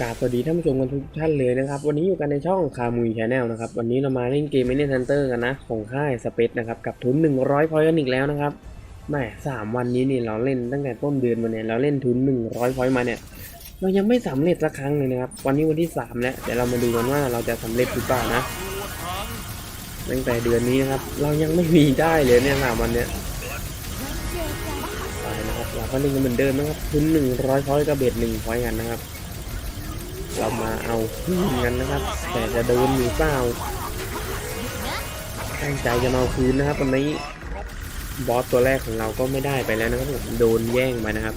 กราบสวัสดีท่านผู้ชมกันทุกท่านเลยนะครับ วันนี้อยู่กันในช่องคามุยชาแนลนะครับ วันนี้เรามาเล่นเกม m มเน e ันเตอร์กันนะ ของค่ายสเปซนะครับ กับทุน 100พอยต์กันอีกแล้วนะครับแม่สามวันนี้นี่เราเล่นตั้งแต่ต้นเดือนมาเนี่ย เราเล่นทุน 100พอยต์มาเนี่ย เรายังไม่สำเร็จสักครั้งเลยนะครับ วันนี้วันที่ 3 แล้วเดี๋ยวเรามาดูกันว่าเราจะสำเร็จหรือเปล่านะ ตั้งแต่เดือนนี้นะครับ เรายังไม่มีได้เลยเนี่ยสามวันเนี้ยไปนะครับเราก็เล่นกันเหมือนเดิมนะครับทุน100พอยต์กับเบ็ด1พอยต์กันนะครับ เรามาเอาคืนกันนะครับ แต่จะโดนหรือเปล่าตั้งใจจะเอาคืนนะครับวันนี้บอสตัวแรกของเราก็ไม่ได้ไปแล้วนะครับผมโดนแย่งไปนะครับ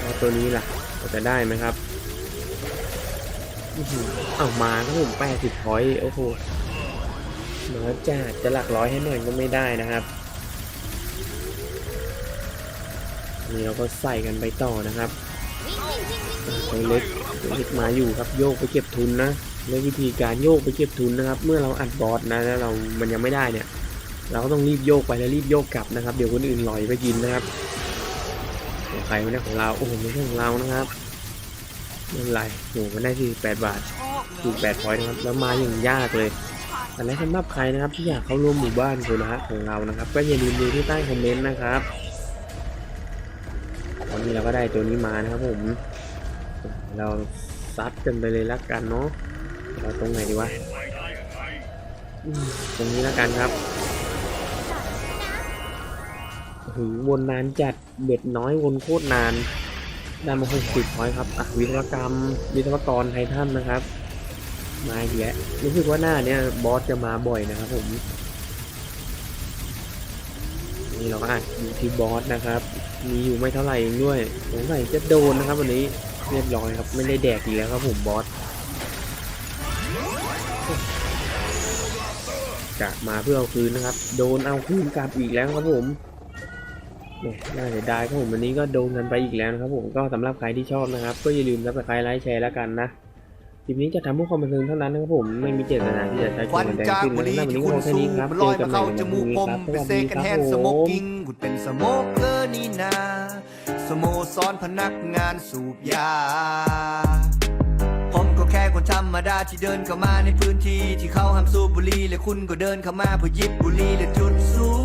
แล้วตัวนี้ล่ะเราจะได้ไหมครับอื้อหือเอามาครับผมแปดสิบพอยโอ้โหน้อจัดจะหลักร้อยให้หน่อยก็ไม่ได้นะครับนี่เราก็ใส่กันไปต่อนะครับ เล็กเล็กมาอยู่ครับโยกไปเก็บทุนนะในวิธีการโยกไปเก็บทุนนะครับ เมื่อเราอัดบอสนะแล้วเรา มันยังไม่ได้เนี่ย เราก็ต้องรีบโยกไปแล้วรีบโยกกลับนะครับ เดี๋ยวคนอื่นลอยไปกินนะครับของใครไม่ได้ของเรา โอ้โหไม่ใช่ของเรานะครับไม่เป็นไรโอ้โหมันได้ที่แปดบาทถูกแปดพอยต์นะครับ แล้วมาอย่างยากเลยแต่และสำหรับใครนะครับที่อยากเข้าร่วมหมู่บ้านโคนะของเรานะครับ ก็อย่าลืมดูที่ใต้คอมเมนต์นะครับ วันนี้เราก็ได้ตัวนี้มานะครับผม เราซัดกันไปเลยละกันเนาะเราตรงไหนดีวะตรงนี้ละกันครับหือวนนานจัดเบ็ดน้อยวนโคตรนานได้มาหกสิบพอยครับอะวิศวกรรม วิศวกรไททันนะครับ มาอีกแล้วรู้สึกว่าหน้าเนี้ยบอสจะมาบ่อยนะครับผม นี่เราก็อ่านอยู่ที่บอสนะครับ มีอยู่ไม่เท่าไหร่เองด้วยสงสัยจะโดนนะครับวันนี้เรียบร้อยครับ ไม่ได้แดกอีกแล้วครับผมบอสกะมาเพื่อเอาคืนนะครับ โดนเอาคืนกลับอีกแล้วครับผมเนี่ยน่าเสียดายครับผมวันนี้ก็โดนกันไปอีกแล้วนะครับผมก็สำหรับใครที่ชอบนะครับ ก็อย่าลืมซับสไครต์ไลค์แชร์แล้วกันนะ คลิปนี้จะทำเพื่อความบันเทิงเท่านั้นนะครับผมไม่มีเจตนาที่จะใช้ควันแดงจากขึ้นบุนะหรี่ครับวันที่นี้ก็คุณพอแค่สูนี้บครับมันเจลออยกันมาใหม่เข้าในจวันพมูรุ่งกนี้ผมครับสเป็นวัสเซดีกันคแฮรับนผสโมกมกิ้งคุณเป็นสโมกเกอร์นี่นาสโมสรพนักงานสูบยา ผมก็แค่คนธรรมดาที่เดินเข้ามาในพื้นที่ที่เขาห้ามสูบบุหรี่และคุณก็เดินเข้ามาเพื่อหยิบบุหรี่และจุดสูบ